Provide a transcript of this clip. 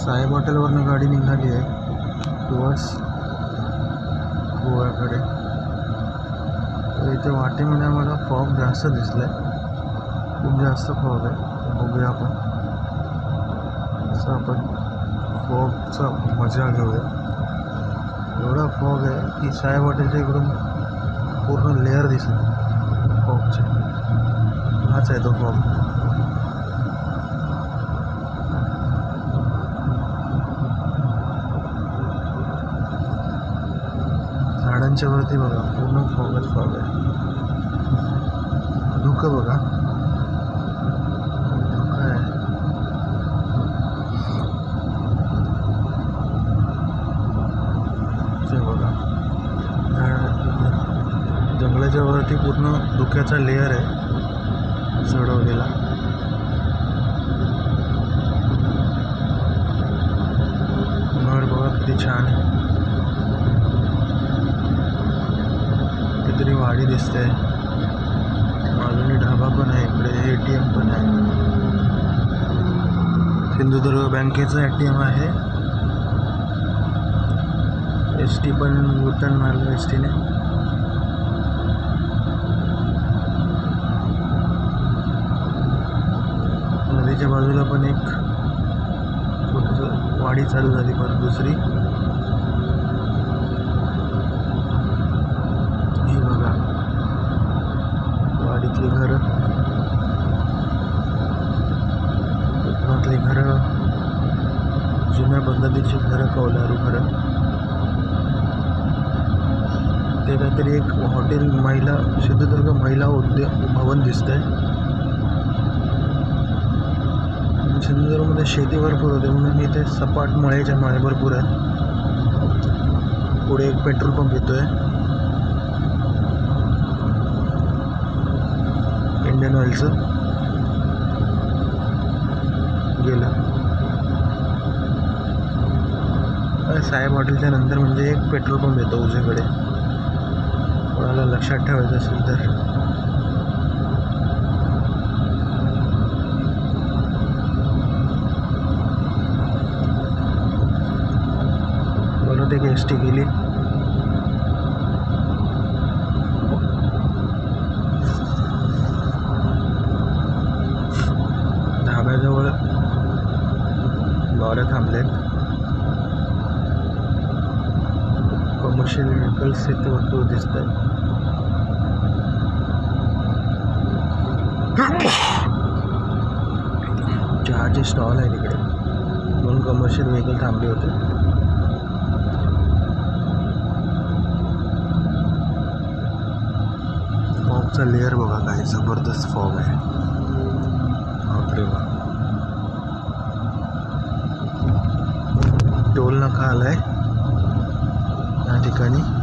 साहेब हॉटेलवरनं गाडी निघाली आहे. टुवर्ड्स गोव्याकडे. तर इथे वाटेमध्ये आम्हाला फॉग जास्त दिसला आहे खूप जास्त फॉग आहे. बघूया आपण. असं आपण फॉगचा मजा घेऊया. एवढा फॉग आहे की साहेब हॉटेलच्या इकडून पूर्ण लेअर दिसत फॉगचे हाच आहे तो फॉग झाडांच्या बघा पूर्ण फॉगच फॉग आहे. धुकं बघा. धुकं आहे. ते बघा. जंगलाच्या वरती पूर्ण धुक्याचा लेअर आहे. चढवलेला. नळ बघा किती छान आहे. कितीतरी वाडी दिसते. बाजूने ढाबा पण आहे इकडे ए टी एम पण आहे. सिंधुदुर्ग बँकेचं ए टी एम आहे. एस टी पण रिटर्न मारलं एस टीने. नदीच्या बाजूला पण एक वाडी चालू झाली परत दुसरी. जुन्या पद्धतीची घरं कौलारू घरं ते काहीतरी एक हॉटेल महिला सिंधुदुर्ग महिला उद्योग भवन दिसतंय. सिंधुदुर्गमध्ये शेती भरपूर होते म्हणून इथे सपाट मळ्याच्या माळे भरपूर आहेत पुढे एक पेट्रोल पंप येतोय. इंडियन ऑइलचं. गेलं. साहेब हॉटेलच्या नंतर म्हणजे एक पेट्रोल पंप येतो उजवीकडे. कोणाला लक्षात ठेवायचं असेल तर. परत एक एस टी गेली. धाब्याजवळ लॉऱ्या आहेत कमर्शियल व्हेकल्स इथे भरपूर दिसत आहेत चहाचे स्टॉल आहे तिकडे. दोन कमर्शियल व्हेकल थांबले होते. फॉगचा लेअर बघा काय जबरदस्त फॉग आहे. बापरे बा टोल नाका आलाय. ठिकाणी